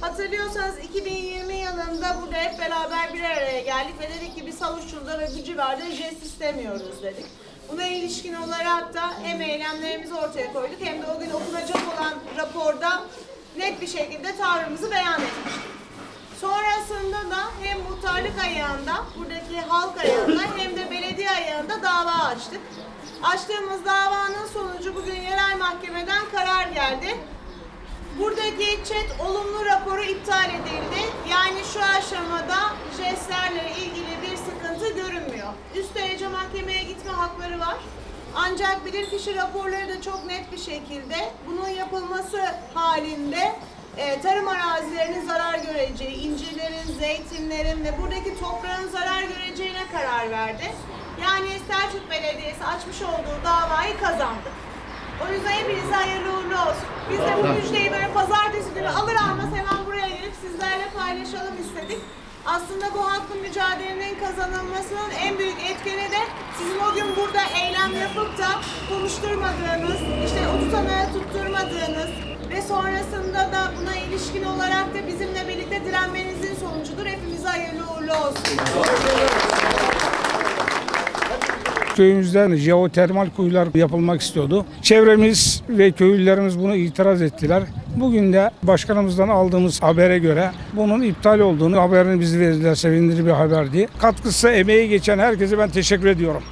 Hatırlıyorsanız 2020 yılında burada hep beraber bir araya geldik ve dedik ki biz Havuççu'da ve bu civarda jest istemiyoruz dedik. Buna ilişkin olarak da hem eylemlerimizi ortaya koyduk hem de o gün okunacak olan raporda net bir şekilde tavrımızı beyan etmiştik. Muhtarlık ayağında, buradaki halk ayağında hem de belediye ayağında dava açtık. Açtığımız davanın sonucu bugün yerel mahkemeden karar geldi. Buradaki chat olumlu raporu iptal edildi. Yani şu aşamada jestlerle ilgili bir sıkıntı görünmüyor. Üst derece mahkemeye gitme hakları var. Ancak bilirkişi raporları da çok net bir şekilde bunun yapılması halinde e, tarım arazilerinin zarar zeytinlerin ve buradaki toprağın zarar göreceğine karar verdi. Yani Selçuk Belediyesi açmış olduğu davayı kazandık. O yüzden hepinize hayırlı uğurlu olsun. Biz de bu müjdeyi böyle pazartesi günü alır almaz hemen buraya gelip sizlerle paylaşalım istedik. Aslında bu hakkın mücadelenin kazanılmasının en büyük etkeni de sizin o gün burada eylem yapıp da konuşturmadığınız, işte o tutanağı tutturmadığınız ve sonrasında da buna ilişkin olarak da bizimle birlikte direnmenizin sonucudur. Hepimize hayırlı uğurlu olsun. Köyümüzden jeotermal kuyular yapılmak istiyordu. Çevremiz ve köylülerimiz bunu itiraz ettiler. Bugün de başkanımızdan aldığımız habere göre bunun iptal olduğunu haberini bizi verdiler. Sevindirici bir haberdi. Katkısı, emeği geçen herkese ben teşekkür ediyorum.